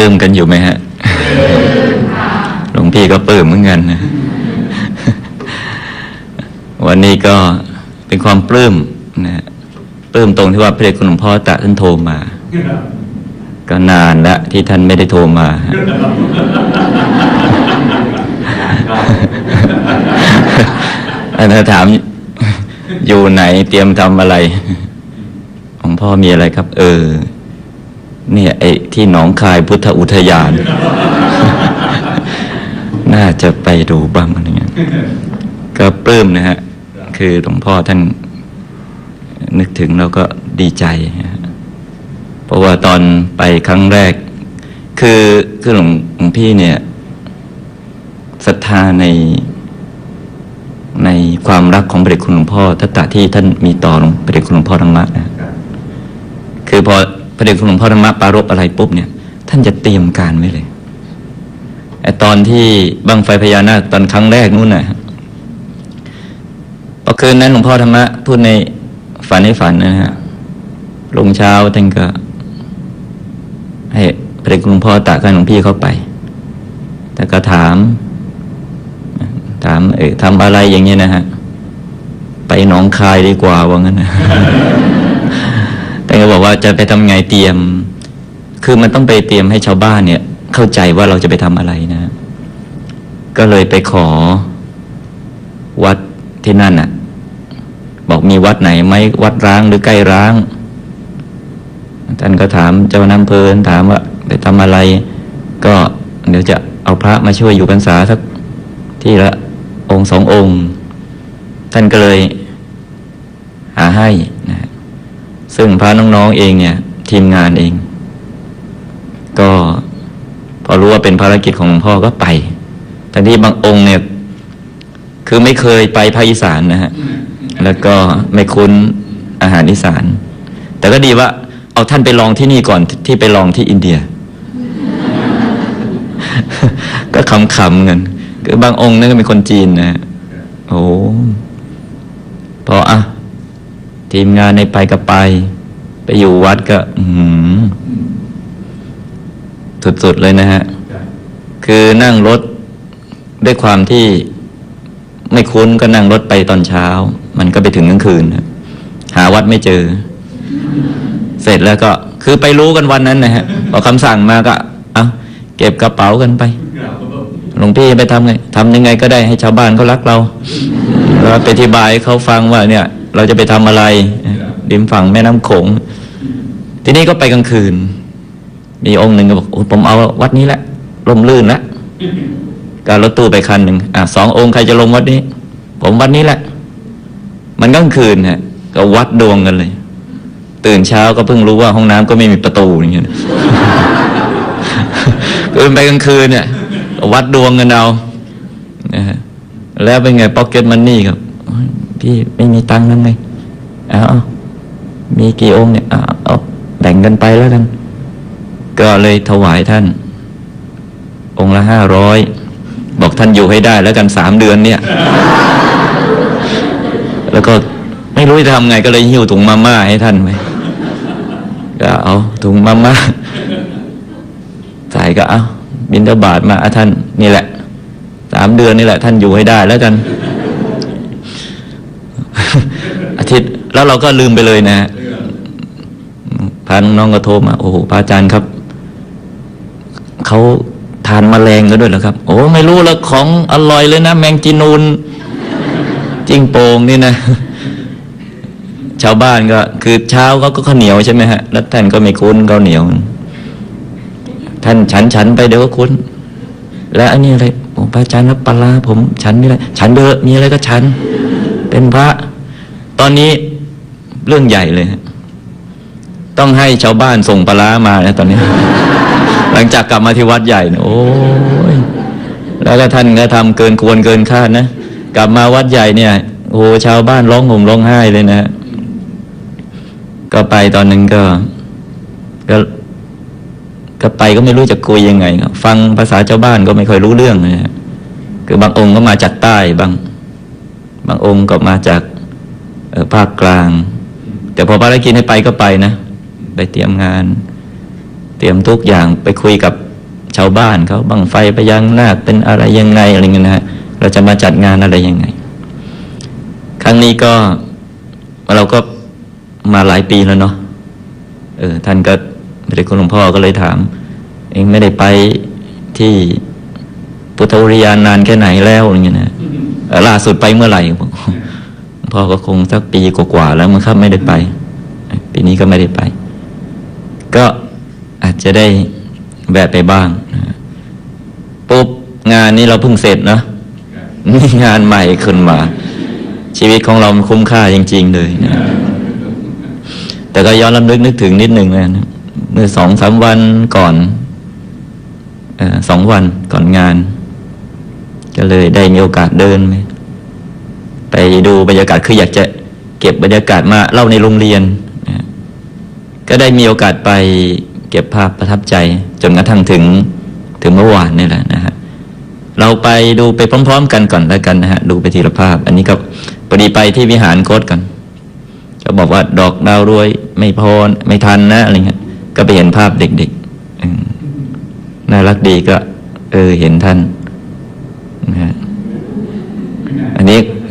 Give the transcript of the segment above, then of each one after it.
ลื้มกันอยู่ไหมฮะหลวงพี่ก็ปลื้มเหมือนกันนะวันนี้ก็เป็นความปลื้มนะฮะปลื้มตรงที่ว่าพระเดชคุณหลวงพ่อตะท่านโทรมา ก็นานล้วที่ท่านไม่ได้โทรมา อันนั้นถามอยู่ไหนเตรียมทำอะไร ของพ่อมีอะไรครับ เออ เนี่ยไอ้ที่หนองคายพุทธอุทยาน น่าจะไปดูบ้างอะไรเงี้ยก็ปลื้มนะฮะ คือหลวงพ่อท่านนึกถึงเราก็ดีใจ เพราะว่าตอนไปครั้งแรก คือคือหลวงงพี่เนี่ยศรัทธาในในความรักของพระเดชคุณหลวงพ่อทัตตะที่ท่านมีต่อหลวงพระเดชคุณหลวงพ่อธรรมะนะคือพอ ระเดชคุณหลวงพ่อธรรมะปรารบอะไรปุ๊บเนี่ย ท่านจะเตรียมการไว้เลยไอตอนที่บังไฟพญานาคตอนครั้งแรกนู่นน่ะพอคืนนั้นหลวงพ่อธรรมะพูดในฝันในฝันนะฮะลงเช้าท่านก็ ให้พระเดชคุณหลวงพ่อตะกันหลวงพี่เข้าไป แต่ก็ถาม ถาม เออทำอะไรอย่างเงี้ยนะฮะ ไปหนองคายดีกว่าว่างั้นนะ แต่ก็บอกว่าจะไปทำไงเตรียม คือมันต้องไปเตรียมให้ชาวบ้านเนี่ย เข้าใจว่าเราจะไปทำอะไรนะ ก็เลยไปขอวัดที่นั่นน่ะ บอกมีวัดไหนไหมวัดร้างหรือใกล้ร้างท่านก็ถามเจ้าน้ำเพลินถามว่าไปทำอะไร ก็เดี๋ยวจะเอาพระมาช่วยอยู่พรรษาสักที่ละองค์สององค์ ท่านก็เลย หาให้ ซึ่งพระน้องๆเองเนี่ย ทีมงานเอง ก็พอรู้ว่าเป็นภารกิจของหลวงพ่อก็ไปแต่ที่บางองค์เนี่ย คือไม่เคยไปภาคอีสานนะฮะ แล้วก็ไม่คุ้นอาหารอีสาน แต่ก็ดีว่า เอาท่านไปลองที่นี่ก่อนที่ไปลองที่อินเดีย ก็ขำๆกันคือบางองค์นั่นก็เป็นคนจีนนะฮะโอ้พออะ ทีมงานในไปก็ไป ไปอยู่วัดก็อือหือสุดๆเลยนะฮะ คือนั่งรถด้วยความที่ไม่คุ้นก็นั่งรถไปตอนเช้า มันก็ไปถึงกลางคืนหาวัดไม่เจอ เสร็จแล้วก็คือไปรู้กันวันนั้นนะฮะพอคำสั่งมาก็เอาเก็บกระเป๋ากันไปหลวงพี่ไปทำไงทำยังไงก็ได้ให้ชาวบ้านเขารักเราแล้วไปอธิบายเขาฟังว่าเนี่ย เราจะไปทำอะไร ริมฝั่งแม่น้ำโขง ทีนี้ก็ไปกลางคืน มีองค์หนึ่งก็บอกผมเอาวัดนี้แหละลมลื่นล้วการรถตู้ไปคันหนึ่งอะสององค์ใครจะลงวัดนี้ ผมวัดนี้แหละ มันกลางคืนฮะ ก็วัดดวงกันเลย ตื่นเช้าก็เพิ่งรู้ว่าห้องน้ำก็ไม่มีประตูอย่างเงี้ยคือไปกลางคืนเนี่ยวัดดวงกันเอานะฮะแล้วเป็นไงพ็อกเก็ตมันนี่ครับ พี่ไม่มีตังค์นั่นไงเอาเอามีกี่องค์เนี่ยเอาเอาแบ่งกันไปแล้วกัน ก็เลยถวายท่าน องค์ละห้าร้อยบอกท่านอยู่ให้ได้แล้วกันสามเดือนเนี่ย แล้วก็ไม่รู้จะทำไงก็เลยหิ้วถุงมาม่าให้ท่านไปก็เอาถุงมาม่าใส่ก็เอาบินทบาทมาอะท่านนี่แหละสามเดือนนี่แหละ ท่านอยู่ให้ได้แล้วกัน อาทิตย์ แล้วเราก็ลืมไปเลยนะฮะพาน้องๆก็โทรมาโอ้โหพระอาจารย์ครับเขาทานมแมลงกันด้วยเหรอครับ โอ้ไม่รู้ล้วของอร่อยเลยนะ แมงจีนูนจิ้งโป่งนี่นะ ชาวบ้านก็ คือเช้าเขาก็ข้าวเหนียวใช่ไหมฮะแล้วท่านก็ไม่คุ้นข้าวเหนียว ท่านฉันฉันไปเดี๋ยวก็คุ้น แล้วอันนี้อะไรโอ้พระอาจารย์รับปลาร้าผม ฉันไม่ได้ฉันเบอะมีอะไรก็ฉัน เป็นพระ ตอนนี้ เรื่องใหญ่เลยฮะต้องให้ชาวบ้านส่งปลาร้ามานะตอนนี้ หลังจากกลับมาที่วัดใหญ่นะโอ้ยแล้วก็ท่านก็ทำเกินควรเกินคาดนะกลับมาวัดใหญ่เนี่ยโอ้ชาวบ้านร้องห่มร้องไห้เลยนะ ก็ไปตอนนั้นก็ ก็ก็ไปก็ไม่รู้จะคุยยังไงครับฟังภาษาชาวบ้านก็ไม่ค่อยรู้เรื่องนะฮะคือบางองค์ก็มาจากใต้บาง บางองค์ก็มาจากเอ่อภาคกลาง แต่พอภารกิจให้ไปก็ไปนะ ไปเตรียมงาน เตรียมทุกอย่างไปคุยกับชาวบ้านเขาบังไฟพญานาคเป็นอะไรยังไงอะไรเงี้ยนะฮะเราจะมาจัดงานอะไรยังไง ครั้งนี้ก็เราก็มาหลายปีแล้วเนาะเออท่านก็พระเดชคุณหลวงพ่อก็เลยถาม เองไม่ได้ไปที่พุทธวิริยานานแค่ไหนแล้วอะไรเงี้ยนะล่าสุดไปเมื่อไหร่ พ่อก็คงสักปีกว่าๆแล้วมั้งครับไม่ได้ไป ปีนี้ก็ไม่ได้ไป ก็อาจจะได้แวะไปบ้างปุ๊บงานนี้เราเพิ่งเสร็จเนาะนี่งานใหม่ขึ้นมา ชีวิตของเราคุ้มค่าจริง ๆ เลยนะแต่ก็ย้อนลำลึกนึกถึงนิดหนึ่งนะเมื่อสองสามวันก่อนอสองวันก่อนงาน ก็เลยได้มีโอกาสเดินไป ไปดูบรรยากาศคืออยากจะเก็บบรรยากาศมาเล่าในโรงเรียนนะก็ได้มีโอกาสไปเก็บภาพประทับใจ จนกระทั่งถึงถึงเมื่อวานนี่แหละนะฮะเราไปดูไปพร้อม ๆ กันก่อนแล้วกันนะฮะดูไปทีละภาพ อันนี้ก็พอดีไปที่วิหารโคตกันก็บอกว่าดอกดาวรวยไม่พอไม่ทันนะอะไรเงี้ยก็ไปเห็นภาพเด็กๆน่ารักดีก็ เออเห็นท่านนะฮะ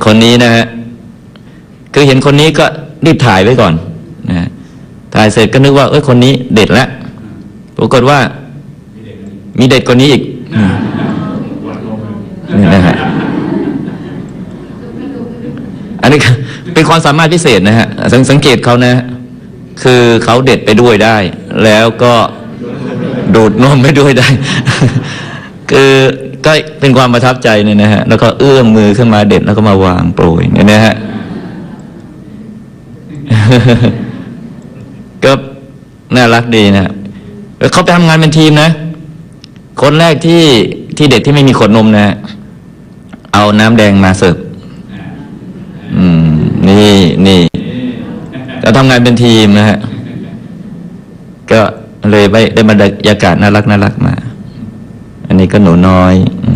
คนนี้นะฮะคือเห็นคนนี้ก็รีบถ่ายไว้ก่อนนะถ่ายเสร็จก็นึกว่าเอ้ยคนนี้เด็ดแล้วปรากฏว่า มีเด็ดกว่านี้อีกนี่นะฮะอันนี้เป็นความสามารถพิเศษนะฮะส,สังเกตเขานะ คือเขาเด็ดไปด้วยได้ แล้วก็ดูดนมไปด้วยได้ คือ ก็เป็นความประทับใจเนี่ยนะฮะแล้วก็เอื้อมมือขึ้นมาเด็ดแล้วก็มาวางโปรยเนี่ยนะฮะก็น่ารักดีนะแล้วเขาไปทำงานเป็นทีมนะ คนแรกที่ที่เด็กที่ไม่มีขวดนมนะ เอาน้ำแดงมาเสิร์ฟอืม นี่นี่ก็ทำงานเป็นทีมนะฮะ ก็เลยได้ได้บรรยากาศน่ารักน่ารักมา อันนี้ก็หนูน้อยอ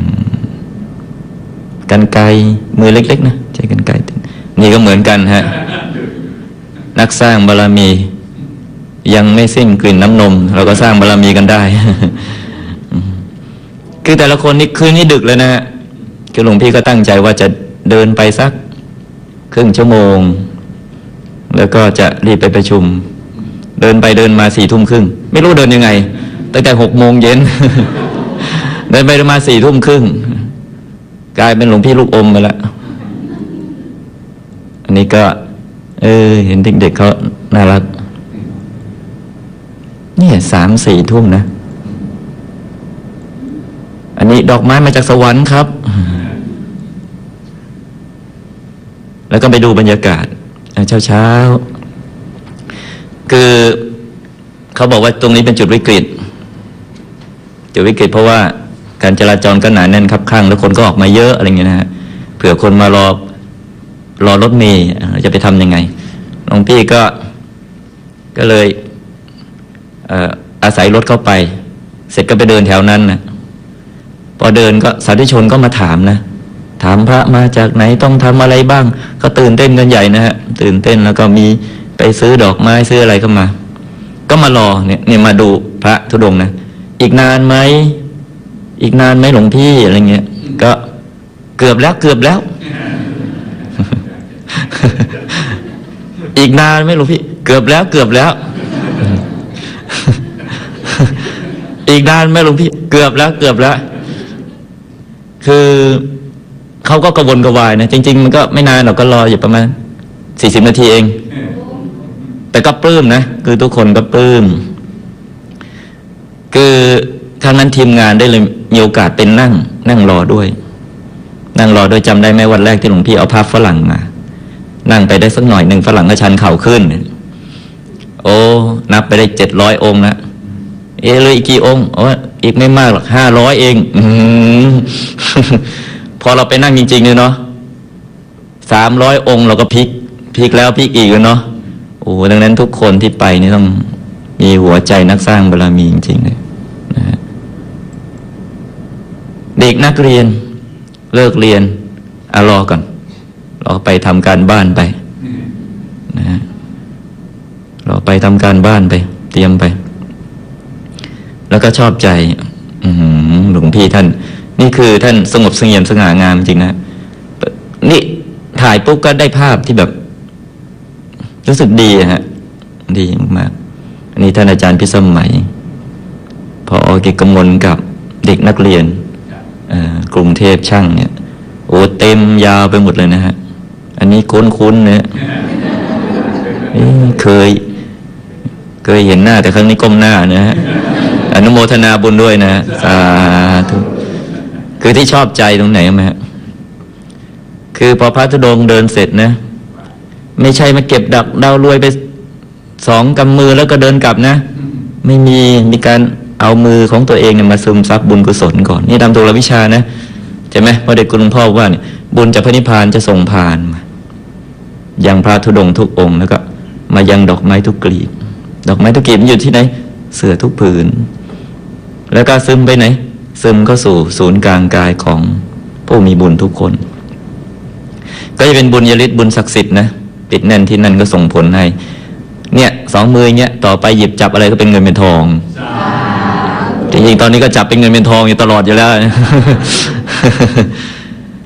กันไกลมือเล็ก ๆ นะใช้กันไกลนี่ก็เหมือนกันฮะ นักสร้างบารมี ยังไม่สิ้นกลิ่นน้ำนม เราก็สร้างบารมีกันได้ คือแต่ละคนนี่คืนนี้ดึกเลยนะฮะคือหลวงพี่ก็ตั้งใจว่าจะเดินไปสัก ครึ่งชั่วโมง แล้วก็จะรีบไปประชุม เดินไปเดินมาสี่ทุ่มครึ่ง ไม่รู้เดินยังไงตั้งแต่หกโมงเย็น เดินไปเดินมาสี่ทุ่มครึ่งกลายเป็นหลวงพี่ลูกอมไปแล้ว อันนี้ก็ เออ เห็นเด็กๆเขาน่ารักเนี่ยสามสี่ทุ่มนะ อันนี้ดอกไม้มาจากสวรรค์ครับ แล้วก็ไปดูบรรยากาศเช้าเช้าคือเขาบอกว่าตรงนี้เป็นจุดวิกฤตจุดวิกฤตเพราะว่า การจราจรก็หนาแน่นครับข้างแล้วคนก็ออกมาเยอะอะไรเงี้ยนะฮะเผื่อคนมารอรอรถเมล์จะไปทำยังไงหลวงพี่ก็ก็เลยเอออาศัยรถเข้าไป เสร็จก็ไปเดินแถวนั้นนะพอเดินก็สาธุชนก็มาถามนะ ถามพระมาจากไหนต้องทำอะไรบ้าง ก็ตื่นเต้นกันใหญ่นะฮะตื่นเต้นแล้วก็มีไปซื้อดอกไม้ซื้ออะไรก็มา ก็มารอเนี่ยเนี่ยมาดูพระธุดงนะ อีกนานไหม อีกนานไหมหลวงพี่อะไรเงี้ยก็เกือบแล้วเกือบแล้ว อีกนานไหมหลวงพี่ เกือบแล้วเกือบแล้ว อีกนานไหมหลวงพี่ เกือบแล้วเกือบแล้ว คือเขาก็กระวนกระวายนะจริง ๆ มันก็ไม่นานหรอกก็รออยู่ประมาณสี่สิบนาทีเอง แต่ก็ปลื้มนะคือทุกคนก็ปลื้มคือครั้งนั้นทีมงานได้เลย มีโอกาสเป็นนั่ง นั่งรอด้วย นั่งรอโดยจำได้ไหมวันแรกที่หลวงพี่เอาภาพฝรั่งมา นั่งไปได้สักหน่อยหนึ่งฝรั่งก็ชันเข่าขึ้น โอ้นับไปได้เจ็ดร้อยองค์นะเอเลยอีกกี่องค์โอ้อีกไม่มากหรอกห้าร้อยเอง อืพอเราไปนั่งจริงๆเลยเนาะสามร้อยองค์เราก็พลิกพลิกแล้วพลิกอีกเลยเนาะโอ้ดังนั้นทุกคนที่ไปนี่ต้องมีหัวใจนักสร้างบารมีจริงๆเลยนะฮะ เด็กนักเรียนเลิกเรียนอะรอก่อนรอไปทำการบ้านไปนะรอไปทำการบ้านไป เตรียมไป แล้วก็ชอบใจอืมพี่ท่าน นี่คือท่านสงบเสงี่ยมสง่างามจริงนะ นี่ถ่ายปุ๊บก็ได้ภาพที่แบบ รู้สึกดีฮะ ดีมากๆอันนี้ท่านอาจารย์พิสมัยพอเกยรติกมลกับเด็กนักเรียน กรุงเทพช่างเนี่ยโอ้เต็มยาวไปหมดเลยนะฮะ อันนี้คุ้นๆเนี่ยเคย เคยเห็นหน้าแต่ครั้งนี้ก้มหน้านะฮะอนุโมทนาบุญด้วยนะสาธุคือที่ชอบใจตรงไหนไหมฮะคือพอพระธุดงค์เดินเสร็จนะ ไม่ใช่มาเก็บดักดาวรวยไปสองกำมือแล้วก็เดินกลับนะ ไม่มีมีการ เอามือของตัวเองเนี่ยมาซึมซับบุญกุศลก่อน นี่ตามตัววิชานะใช่ไหมพระเด็กคุณหลวงพ่อว่าเนี่ยบุญจากพระนิพพานจะส่งผ่านมายังพระธุดงค์ทุกองค์แล้วก็มายังดอกไม้ทุกกลีบ ดอกไม้ทุกกลีบมันอยู่ที่ไหน เสือทุกผืน แล้วก็ซึมไปไหน ซึมเข้าสู่ศูนย์กลางกายของผู้มีบุญทุกคน ก็จะเป็นบุญยริศบุญศักดิ์สิทธิ์นะติดแน่นที่นั่นก็ส่งผลให้ เนี่ยสองมือเนี้ยต่อไปหยิบจับอะไรก็เป็นเงินเป็นทอง จริงๆตอนนี้ก็จับเป็นเงินเป็นทองอยู่ตลอดอยู่แล้ว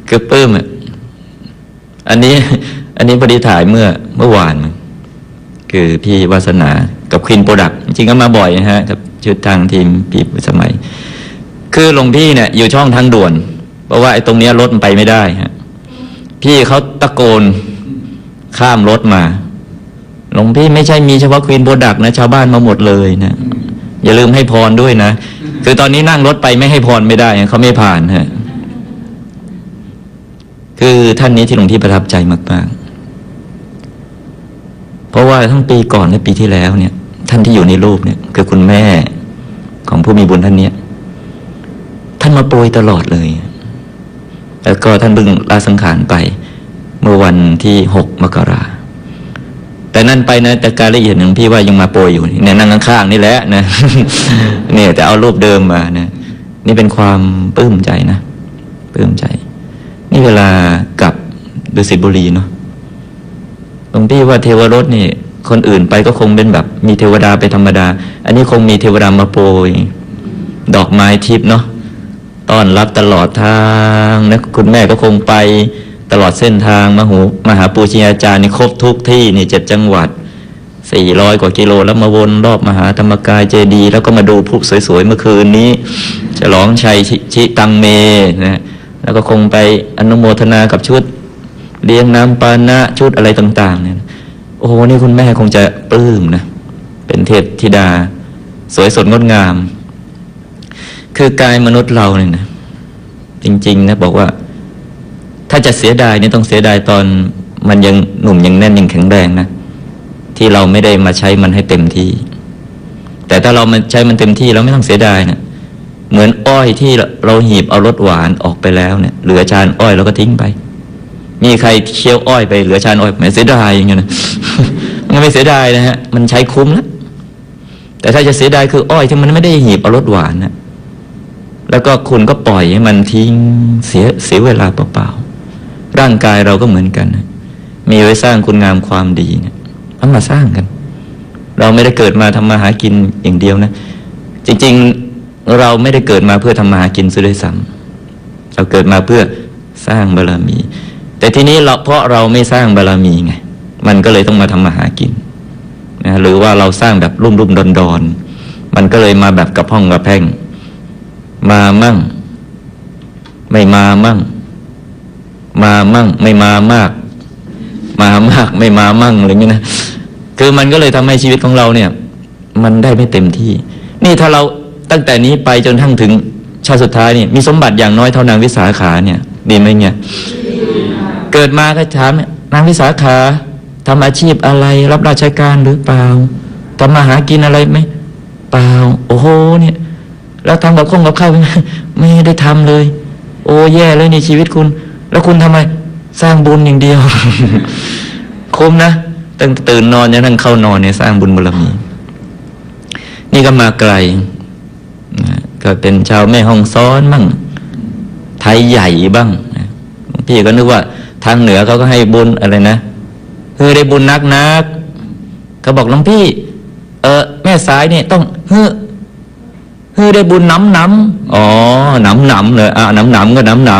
คือปลื้มอะอันนี้ อันนี้พอดีถ่ายเมื่อเมื่อวาน คือพี่วาสนากับควินโปรดักจริงก็มาบ่อยนะฮะกับชุดทางทีมพี่สมัย คือหลวงพี่เนี่ย อยู่ช่องทางด่วน เพราะว่าไอ้ตรงเนี้ยรถมันไปไม่ได้ฮะพี่เขาตะโกนข้ามรถมาหลวงพี่ไม่ใช่มีเฉพาะควีนโปรดักนะ ชาวบ้านมาหมดเลยนะ อย่าลืมให้พรด้วยนะ คือตอนนี้นั่งรถไปไม่ให้พรไม่ได้เขาไม่ผ่านฮะคือท่านนี้ที่หลวงพี่ประทับใจมาก ๆ เพราะว่าทั้งปีก่อนและปีที่แล้วเนี่ย ท่านที่อยู่ในรูปเนี่ย คือคุณแม่ของผู้มีบุญท่านเนี้ยท่านมาโปรยตลอดเลย แล้วก็ท่านเพิ่งลาสังขารไป เมื่อวันที่หกมกรา แต่นั่นไปนะแต่การละเอียดหนึ่งพี่ว่ายังมาโปรยอยู่เนี่ยนั่งข้างๆนี่แหละนะเนี่ยแต่เอารูปเดิมมานะนี่เป็นความปลื้มใจนะปลื้มใจ นี่เวลากลับดุสิตบุรีเนาะหลวงพี่ว่าเทวรถนี่ คนอื่นไปก็คงเป็นแบบ มีเทวดาไปธรรมดา อันนี้คงมีเทวดามาโปรยดอกไม้ทิพย์เนาะต้อนรับตลอดทางนะคุณแม่ก็คงไป ตลอดเส้นทางมหูมหาปูชนียาจารย์นี่ครบทุกที่นี่เจ็ดจังหวัดสี่ร้อยกว่ากิโลแล้วมาวนรอบมหาธรรมกายเจดี แล้วก็มาดูพลุสวยๆเมื่อคืนนี้ ฉลองชัยชชิตังเมนะแล้วก็คงไปอนุโมทนากับชุดเลี้ยงน้ำปานะชุดอะไรต่าง ๆ เนี่ย โอ้โหนี่คุณแม่คงจะปลื้มนะ เป็นเทพธิดา สวยสดงดงาม คือกายมนุษย์เราเนี่ยนะจริง ๆ นะ บอกว่าาจะเสียดายเนี่ยต้องเสียดายตอนมันยังหนุ่มยังแน่นยังแข็งแรงนะ ที่เราไม่ได้มาใช้มันให้เต็มที่ แต่ถ้าเรามาใช้มันเต็มที่เราไม่ต้องเสียดายนะเหมือนอ้อยที่เราหีบเอารสหวานออกไปแล้วเนี่ยเหลือชานอ้อยเราก็ทิ้งไป มีใครเคี้ยวอ้อยไปเหลือชานอ้อยไม่เสียดายอย่างเงี้ยนะมันไม่เสียดายนะฮะมันใช้คุ้มแล้วแต่ถ้าจะเสียดายคืออ้อยที่มันไม่ได้หีบเอารสหวานนะแล้วก็คุณก็ปล่อยให้มันทิ้งเสียเสียเวลาเปล่าๆ ร่างกายเราก็เหมือนกัน มีไว้สร้างคุณงามความดีเนี่ยเอามาสร้างกัน เราไม่ได้เกิดมาทำมาหากินอย่างเดียวนะ จริงๆเราไม่ได้เกิดมาเพื่อทำมาหากินซะด้วยซ้ำเราเกิดมาเพื่อสร้างบารมี แต่ทีนี้เราเพราะเราไม่สร้างบารมีไงมันก็เลยต้องมาทำมาหากินนะหรือว่าเราสร้างแบบรุ่มรุ่มดอนดอนๆมันก็เลยมาแบบกระพ้องกระแพงมามั่ง ไม่มามั่ง มามั่ง ไม่มามาก มามากไม่มามั่งอะไรอย่างนี้นะคือมันก็เลยทำให้ชีวิตของเราเนี่ย มันได้ไม่เต็มที่ นี่ถ้าเราตั้งแต่นี้ไปจนทั้งถึงชาติสุดท้ายนี่มีสมบัติอย่างน้อยเท่านางวิสาขาเนี่ยดีไหมเนี่ยเกิดมาก็ถามนางวิสาขาทำอาชีพอะไร รับราชการหรือเปล่าทำมาหากินอะไรไหมเปล่า โอ้โหเนี่ยแล้วทำกับข้องกับข้าวไม่ได้ทำเลย โอ้แย่เลยในชีวิตคุณ แล้วคุณทำไมสร้างบุญอย่างเดียวคุ้มนะตั้งตื่นนอนจนทั้งเข้านอนเนี่ยสร้างบุญบารมี นี่ก็มาไกลนะก็เป็นชาวแม่ห้องซ้อนบ้างไทยใหญ่บ้างพี่ก็นึกว่า ทางเหนือเขาก็ให้บุญอะไรนะเฮ้ยได้บุญนักนักเขาบอกหลวงพี่ เออแม่สายเนี่ยต้องเฮ้อ เฮ้ยได้บุญน้ำน้ำอ๋อน้ำน้ำเลยอะน้ำน้ำก็น้ำน้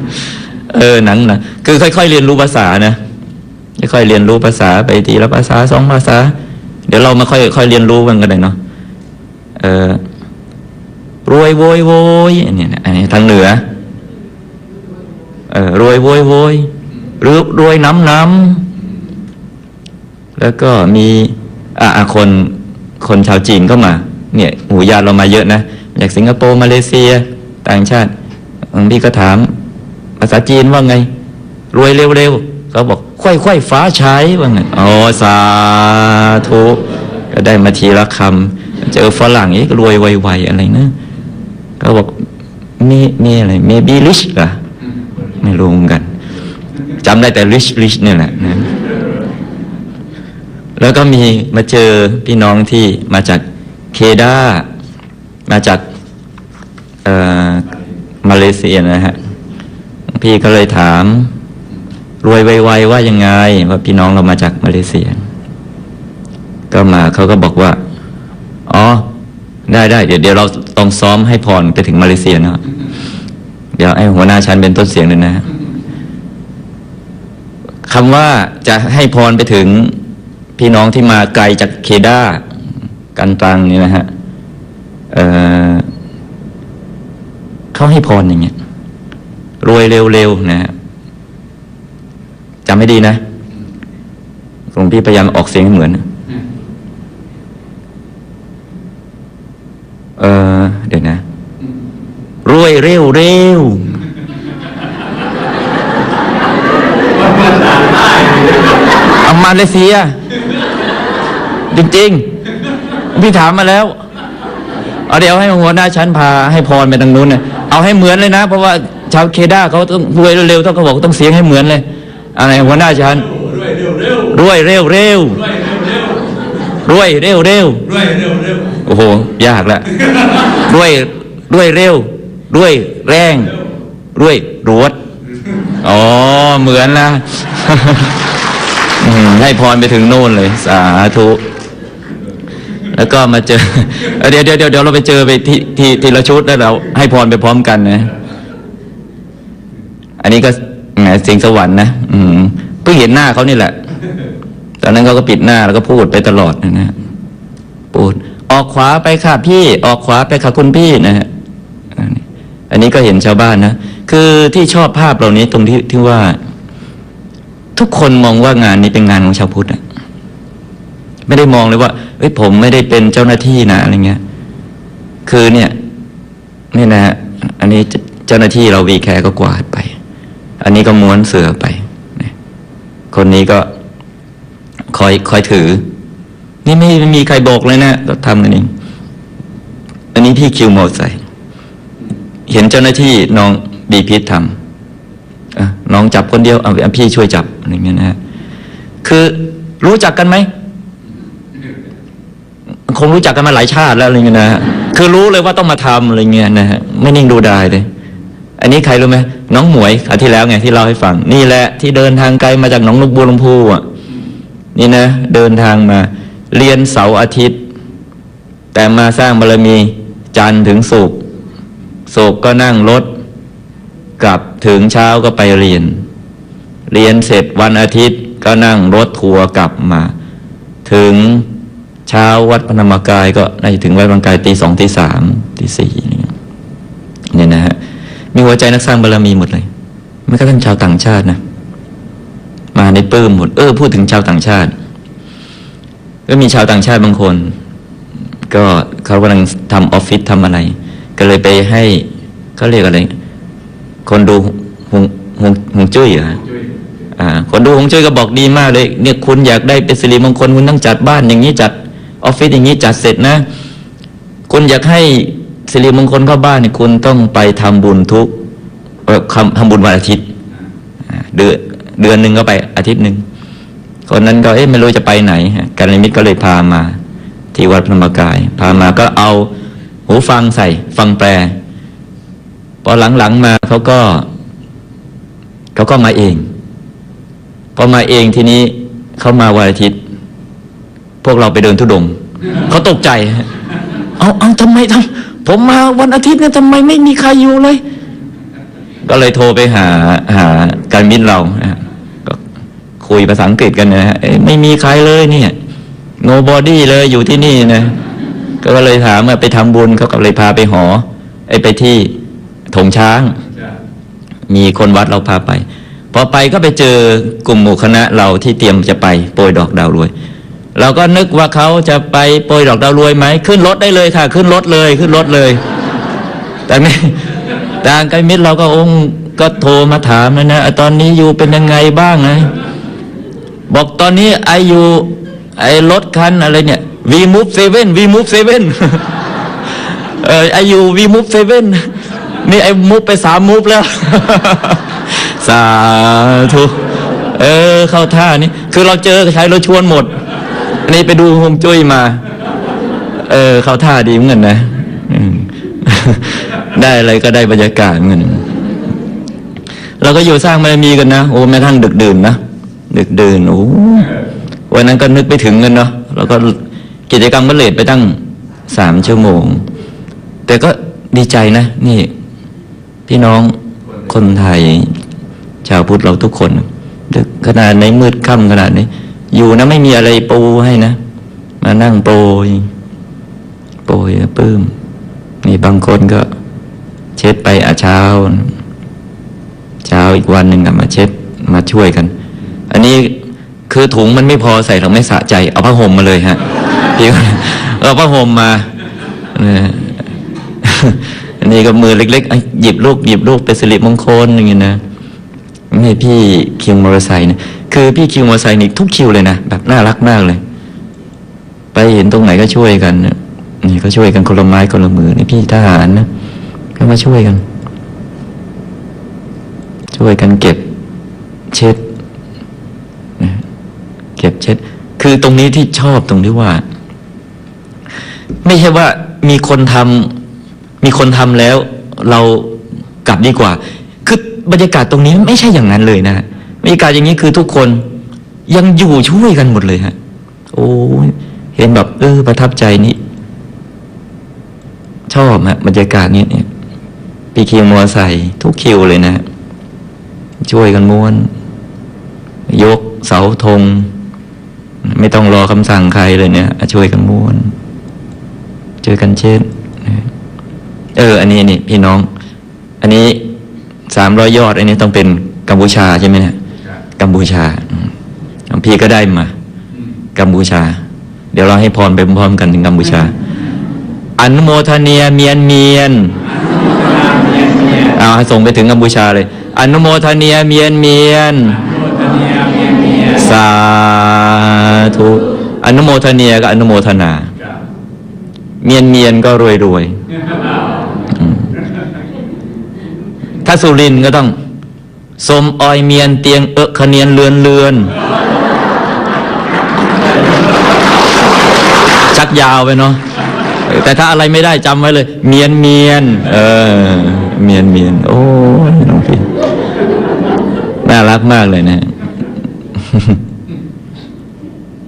ำเออหนังนะคือค่อย ๆ เรียนรู้ภาษานะค่อยๆเรียนรู้ภาษาไปทีละภาษาสองภาษา เดี๋ยวเรามาค่อยค่อยเรียนรู้กันกันเลยเนาะเออรวยโวยโวยเนี่ยอันนี้ทางเหนือเออรวยโวยโวยหรือรวยน้ำน้ำแล้วก็มีอะคนคนชาวจีนก็มา เนี่ยหูญาติเรามาเยอะนะจากสิงคโปร์มาเลเซีย ต่างชาติบางพี่ก็ถาม ภาษาจีนว่าไง รวยเร็วๆเขาบอกค่อยค่อยๆฟ้าใช้ว่าไงอ๋อสาธุก็ได้มาทีละคำเจอฝรั่งอีกรวยไวๆอะไรนะเขาบอกมีมีอะไร maybe rich เหรอไม่รู้เหมือนกันจำได้แต่ rich rich เนี่ยแหละนะแล้วก็มีมาเจอพี่น้องที่มาจาก เคดามาจากมาเลเซียนะฮะ พี่ก็เลยถาม รวยไวๆว่ายังไงว่าพี่น้องเรามาจากมาเลเซีย ก็มาเขาก็บอกว่า อ๋อ ได้ได้เดี๋ยวเดี๋ยวเราต้องซ้อมให้พรไปถึงมาเลเซียนะเดี๋ยวไอ้หัวหน้าชั้นเป็นต้นเสียงเลยนะฮะคำว่าจะให้พรไปถึงพี่น้องที่มาไกลจากเคดา กันตังนี่นะฮะเอ่อเขาให้พรอย่างเงี้ยรวยเร็วๆนะฮะจำให้ดีนะหลวงพี่พยายามออกเสียงให้เหมือนนะเออเดี๋ยวนะ รวยเร็วเร็วเอามาเลเซีย จริงๆ พี่ถามมาแล้ว เอาเดี๋ยวให้หัวหน้าชั้นพาให้พรไปทางนู้นเนี่ยเอาให้เหมือนเลยนะ เพราะว่าชาวเคด้าเขาต้องรวยเร็วๆต้องเขาบอกต้องเสียงให้เหมือนเลย อะไรหัวหน้าชั้นรวยเร็วเร็วรวยเร็วเร็วด้วยเร็วเร็วโอ้โหยากละรวยรวยเร็วรวยแรงรวยรวดอ๋อเหมือนละอืมให้พรไปถึงโน่นเลย สาธุ แล้วก็มาเจอเดี๋ยวเดี๋ยวเดี๋ยวเราไปเจอไปที่ที่ทีละชุดแล้วเราให้พรไปพร้อมกันนะ อันนี้ก็แหมเสียงสวรรค์นะอืมเพิ่งเห็นหน้าเขานี่แหละตอนนั้นเขาก็ปิดหน้าแล้วก็พูดไปตลอดนะฮะพูดออกขวาไปค่ะพี่ ออกขวาไปค่ะคุณพี่นะฮะอันนี้อันนี้ก็เห็นชาวบ้านนะคือที่ชอบภาพเหล่านี้ตรงที่ที่ว่า ทุกคนมองว่างานนี้เป็นงานของชาวพุทธอะ ไม่ได้มองเลยว่าเอ้ยผมไม่ได้เป็นเจ้าหน้าที่นะอะไรเงี้ย คือเนี่ยนี่นะฮะอันนี้เจ้าหน้าที่เราวีแคร์ก็กวาดไป อันนี้ก็ม้วนเสือไป คนนี้ก็คอยคอยถือ นี่ไม่มีใครบอกเลยนะก็ทำกันเองอันนี้พี่คิวมอไซค์เห็นเจ้าหน้าที่น้องบีพิษทำน้องจับคนเดียวเอาเอาพี่ช่วยจับอะไรเงี้ยนะฮะคือรู้จักกันไหม คงรู้จักกันมาหลายชาติแล้วอะไรเงี้ยนะฮะคือรู้เลยว่าต้องมาทำอะไรเงี้ยนะฮะไม่นิ่งดูไดายเลย อันนี้ใครรู้ไหมน้องหมวยคราวที่แล้วไงที่เล่าให้ฟัง นี่แหละที่เดินทางไกลมาจากหนองลูกบัวลำพูอะนี่นะเดินทางมา เรียนเสาร์อาทิตย์ แต่มาสร้างบารมีจันทร์ถึงศุกร์ศุกร์ก็นั่งรถกลับถึงเช้าก็ไปเรียน เรียนเสร็จวันอาทิตย์ก็นั่งรถทัวร์กลับมา ถึง เช้าวัดพระธรรมกายก็น่าจะถึงวัดพระธรรมกายตีสองตีสามตีสี่เนี่ยเนี่ยนะฮะมีหัวใจนักสร้างบารมีหมดเลยไม่กระทั่งชาวต่างชาตินะมาในปลื้มหมดเออพูดถึงชาวต่างชาติ ก็มีชาวต่างชาติบางคน ก็เขากำลังทำออฟฟิศทำอะไร ก็เลยไปให้เขาเรียกอะไร คนดูหงหงหงจุ้ยเหรอจุ้ยอ่าคนดูหงจุ้ยก็บอกดีมากเลย เนี่ยคุณอยากได้เป็นสิริมงคลคุณต้องจัดบ้านอย่างนี้จัด ออฟฟิศอย่างนี้จัดเสร็จนะ คุณอยากให้สิริมงคลเข้าบ้านเนี่ยคุณต้องไปทำบุญทุกทำทำบุญวันอาทิตย์ เดือนเดือนหนึ่งก็ไปอาทิตย์หนึ่งคนนั้นก็เอ๊ะไม่รู้จะไปไหนการนิมิตก็เลยพามา ที่วัดพระมกาย พามาก็เอาหูฟังใส่ ฟังแปลพอหลังๆมาเขาก็เขาก็มาเองพอมาเองทีนี้เขามาวันอาทิตย์ พวกเราไปเดินทุดงเขาตกใจ เอาเอาทำไมทำผมมาวันอาทิตย์เนี่ยทำไมไม่มีใครอยู่เลย ก็เลยโทรไปหาหาการมิตรเราก็คุยภาษาอังกฤษกันนะฮะเอ้ยไม่มีใครเลยเนี่ย nobody เลยอยู่ที่นี่นะก็เลยถามว่าไปทำบุญเขาก็เลยพาไปหอไอไปที่ถงช้าง มีคนวัดเราพาไปพอไปก็ไปเจอกลุ่มหมู่คณะเราที่เตรียมจะไปโปรยดอกดาวรวย เราก็นึกว่าเขาจะไปโปรยดอกดาวรวยไหมขึ้นรถได้เลยค่ะ ขึ้นรถเลยขึ้นรถเลยแต่ไม่ทางไกลมิตรเราก็องค์ก็โทรมาถามนะนะตอนนี้อยู่เป็นยังไงบ้างนะบอกตอนนี้ไออยู่ไอรถคันอะไรเนี่ยวีมูฟเซเว่นวีมูฟเซเว่นเออไออยู่วีมูฟเซเว่นนี่ไอมูฟไปสามมูฟแล้ว สาธุเออเข้าท่านี่คือเราเจอใช้เราชวนหมด นี้ไปดูฮวงจุ้ยมา เออเขาท่าดีเหมือนกันนะได้อะไรก็ได้บรรยากาศเหมือนกันเราก็อยู่สร้างบารมีกันนะ โอ้แม้กระทั่งดึกดื่นนะดึกดื่นโอ้วันนั้นก็นึกไปถึงกันเนาะแล้วก็กิจกรรมก็เลทไปตั้งสามชั่วโมง แต่ก็ดีใจนะ นี่ พี่น้องคนไทย ชาวพุทธเราทุกคน ดึกขนาดในมืดค่ำขนาดนี้ อยู่นะไม่มีอะไรปูให้นะ มานั่งโปรยโปรยปื้มนี่บางคนก็ เช็ดไปอาเช้า เช้าอีกวันหนึ่งก็มาเช็ดมาช่วยกัน อันนี้คือถุงมันไม่พอใส่เราไม่สะใจ เอาผ้าห่มมาเลยฮะพี่เอาผ้าห่มมาอันนี้ก็มือเล็กๆหยิบลูกหยิบลูกเป็นสิริมงคลอย่างเงี้ยนะนี่พี่คิวมอเตอร์ไซค์เนี่ย คือพี่คิวมอเตอร์ไซค์นี่ทุกคิวเลยนะแบบน่ารักมากเลย ไปเห็นตรงไหนก็ช่วยกันนี่ยนี่ก็ช่วยกันคนละไม้คนละมือนี่พี่ทหารนะก็มาช่วยกัน ช่วยกันเก็บเช็ดนะเก็บเช็ด คือตรงนี้ที่ชอบตรงที่ว่า ไม่ใช่ว่ามีคนทำมีคนทำแล้วเรากลับดีกว่า คือบรรยากาศตรงนี้ไม่ใช่อย่างนั้นเลยนะ บรรยากาศอย่างนี้คือทุกคนยังอยู่ช่วยกันหมดเลยฮะ โอ้เห็นแบบเออ ประทับใจนี่ชอบฮะบรรยากาศนี้เนี่ยพี่คิวมัวใส่ทุกคิวเลยนะ ช่วยกันม้วน ยกเสาธง ไม่ต้องรอคำสั่งใครเลยเนี่ยช่วยกันม้วนเจอกันเช่นเออ อันนี้นี่พี่น้อง อันนี้สามร้อยยอด อันนี้ต้องเป็นกัมพูชาใช่ไหมเนี่ย กัมพูชาอืมหลวงพี่ก็ได้มา กัมพูชา เดี๋ยวเราให้พรไปพร้อมๆกันถึงกัมพูชาอนุโมทเนียเมียนเมียนเอาให้ส่งไปถึงกัมพูชาเลย อนุโมทเนียเมียนเมียน สาธุอนุโมทเนียก็อนุโมทนา เมียนเมียนก็รวยรวยอืมถ้าสุรินทร์ก็ต้อง สมออยเมียนเตียงเอะคะเนียนเลือนเลือน ชักยาวไปเนาะแต่ถ้าอะไรไม่ได้จำไว้เลย เมียนเมียน เออ เมียนเมียน โอ้ยน้องพี่น่ารักมากเลยนะ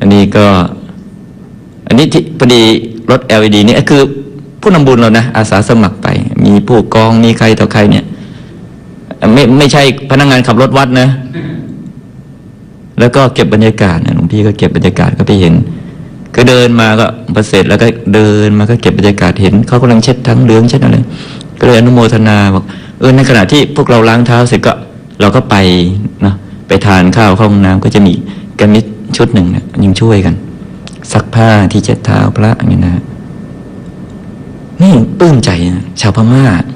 อันนี้ก็ อันนี้ที่พอดีรถ LED นี่คือผู้นำบุญเรานะ อาสาสมัครไป มีผู้กองมีใครต่อใครเนี่ย ไม่ไม่ใช่พนักงานขับรถวัดนะ แล้วก็เก็บบรรยากาศนะหลวงพี่ก็เก็บบรรยากาศก็ไปเห็น ก็เดินมาก็พอเสร็จแล้วก็เดินมาก็เก็บบรรยากาศเห็นเขากำลังเช็ดทั้งเหลืองเช็ดอะไรก็เลยอนุโมทนาบอกเออในขณะที่พวกเราล้างเท้าเสร็จก็เราก็ไปเนาะไปทานข้าวเข้าห้องน้ำก็จะมีกระมิดชุดหนึ่งเนี่ยยังช่วยกันซักผ้าที่เช็ดเท้าพระอย่างนี้นะนี่ปลื้มใจนะชาวพม่าเนี่ย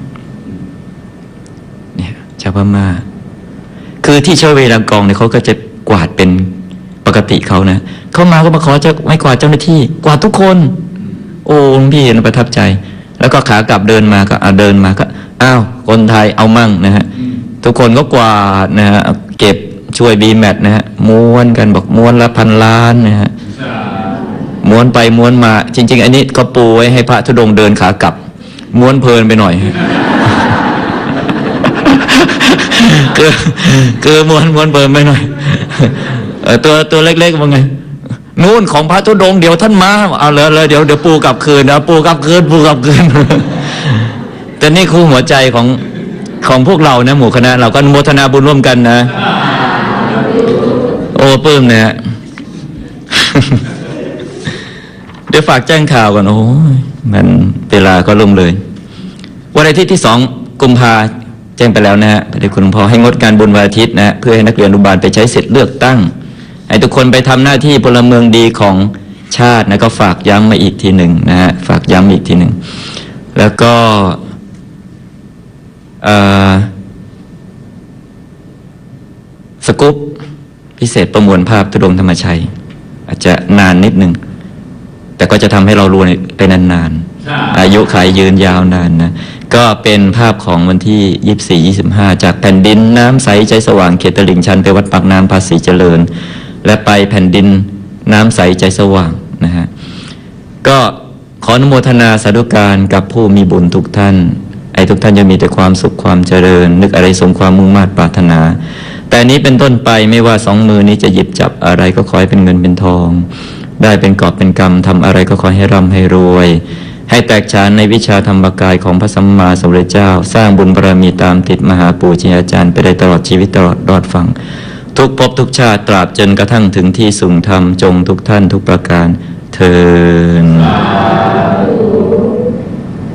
ชาวพม่า คือที่เชเวลากองเนี่ยเขาก็จะกวาดเป็นปกติเขานะเขามาก็มาขอจะไม่กวาดเจ้าหน้าที่ กวาดทุกคน โอ้หลวงพี่เห็นประทับใจ แล้วก็ขากลับเดินมาก็เดินมาก็อ้าวคนไทยเอามั่งนะฮะทุกคนก็กวาดนะฮะเก็บช่วยบีแมทนะฮะม้วนกันบอกม้วนละพันล้านนะฮะม้วนไปม้วนมา จริง ๆ อันนี้ก็ปูไว้ให้พระธุดงค์เดินขากลับ ม้วนเพลินไปหน่อย คือคือมวนมวนเพลินไปหน่อยเออตัวตัวเล็กๆว่าไงนู่นของพระธุดงเดี๋ยวท่านมาเอาเลยเลยเดี๋ยวเดี๋ยวปูกลับคืนนะปูกลับคืนปูกลับคืนแต่นี่คือหัวใจของของพวกเรานะหมู่คณะ เราก็โมทนาบุญร่วมกันนะ โอ้ปื้มเนี่ยเดี๋ยวฝากแจ้งข่าวก่อนโอ้ยมันเวลาก็ลงเลย วันอาทิตย์ที่สองกุมภา จ้งไปแล้วนะฮะพระเดชคุณหลวงพ่อให้งดการบุญวันอาทิตย์นะฮะเพื่อให้นักเรียนอนุบาลไปใช้สิทธิ์เลือกตั้ง ให้ทุกคนไปทำหน้าที่พลเมืองดีของชาตินะก็ฝากย้ำมาอีกทีหนึ่งนะฮะฝากย้ำอีกทีหนึ่งแล้วก็เอ่อสกุปพิเศษประมวลภาพตุดงค์ธรรมชัย อาจจะนานนิดหนึ่งแต่ก็จะทำให้เรารวยไปนานๆ อายุขายยืนยาวนานนะ ก็เป็นภาพของวันที่ 24 25 จากแผ่นดินน้ำใสใจสว่างเขตตลิ่งชันไปวัดปากน้ำภาษีเจริญ และไปแผ่นดินน้ำใสใจสว่างนะฮะก็ขออนุโมทนาสาธุการกับผู้มีบุญทุกท่าน ไอ้ทุกท่านจะมีแต่ความสุขความเจริญ นึกอะไรสมความมุ่งมา่ปรารถนา แต่นี้เป็นต้นไปไม่ว่าสองมือนี้จะหยิบจับอะไรก็ขอให้เป็นเงินเป็นทอง ได้เป็นกอบเป็นกรรมทำอะไรก็ขอให้ร่ำให้รวย ให้แตกฉานในวิชาธรรมกายของพระสัมมาสัมพุทธเจ้า สร้างบุญบารมีตามติดมหาปูชนียาจารย์ไปได้ตลอดชีวิตตลอดรอดฟัง ทุกภพทุกชาติตราบจนกระทั่งถึงที่สูงธรรมจงทุกท่านทุกประการเทิน